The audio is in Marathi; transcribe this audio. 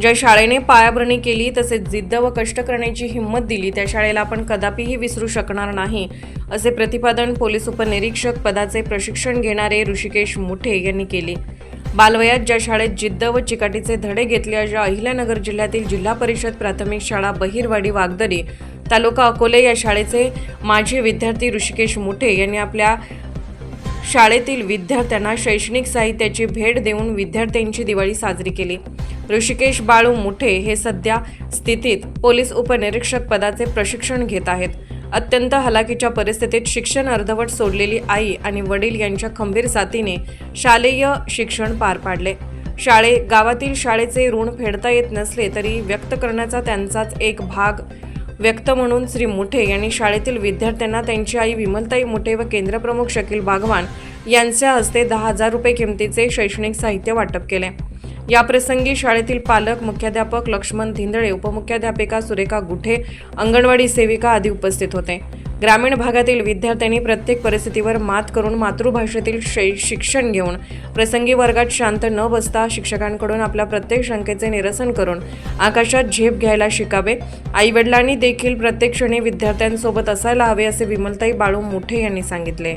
ज्या शाळेने पायाभरणी केली तसेच जिद्द व कष्ट करण्याची हिंमत दिली त्या शाळेला आपण कदापिही विसरू शकणार नाही असे प्रतिपादन पोलीस उपनिरीक्षक पदाचे प्रशिक्षण घेणारे ऋषिकेश मुठे यांनी केले. बालवयात ज्या शाळेत जिद्द व चिकाटीचे धडे घेतले अशा अहिल्यानगर जिल्ह्यातील जिल्हा परिषद प्राथमिक शाळा बहिरवाडी वागदरी तालुका अकोले या शाळेचे माजी विद्यार्थी ऋषिकेश मुठे यांनी आपल्या शाळेतील विद्यार्थ्यांना शैक्षणिक साहित्याची भेट देऊन विद्यार्थ्यांची दिवाळी साजरी केली. ऋषिकेश बाळू मुठे हे सध्या स्थितीत पोलीस उपनिरीक्षक पदाचे प्रशिक्षण घेत आहेत. अत्यंत हलाखीच्या परिस्थितीत शिक्षण अर्धवट सोडलेली आई आणि वडील यांच्या खंबीर साथीने शालेय शिक्षण पार पाडले. शाळे गावातील शाळेचे ऋण फेडता येत नसले तरी व्यक्त करण्याचा त्यांचाच एक भाग व्यक्त म्हणून श्री मुठे यांनी शाळेतील विद्यार्थ्यांना त्यांची आई विमलताई मुठे व केंद्रप्रमुख शकील बागवान यांच्या हस्ते दहा हजार रुपये किमतीचे शैक्षणिक साहित्य वाटप केले. याप्रसंगी शाळेतील पालक मुख्याध्यापक लक्ष्मण धिंदळे उपमुख्याध्यापिका सुरेखा गुठे अंगणवाडी सेविका आदी उपस्थित होते. ग्रामीण भागातील विद्यार्थ्यांनी प्रत्येक परिस्थितीवर मात करून मातृभाषेतील शै शिक्षण घेऊन प्रसंगी वर्गात शांत न बसता शिक्षकांकडून आपल्या प्रत्येक शंकेचे निरसन करून आकाशात झेप घ्यायला शिकावे. आईवडिलांनी देखील प्रत्येक क्षणी विद्यार्थ्यांसोबत असायला हवे असे विमलताई बाळू मुठे यांनी सांगितले.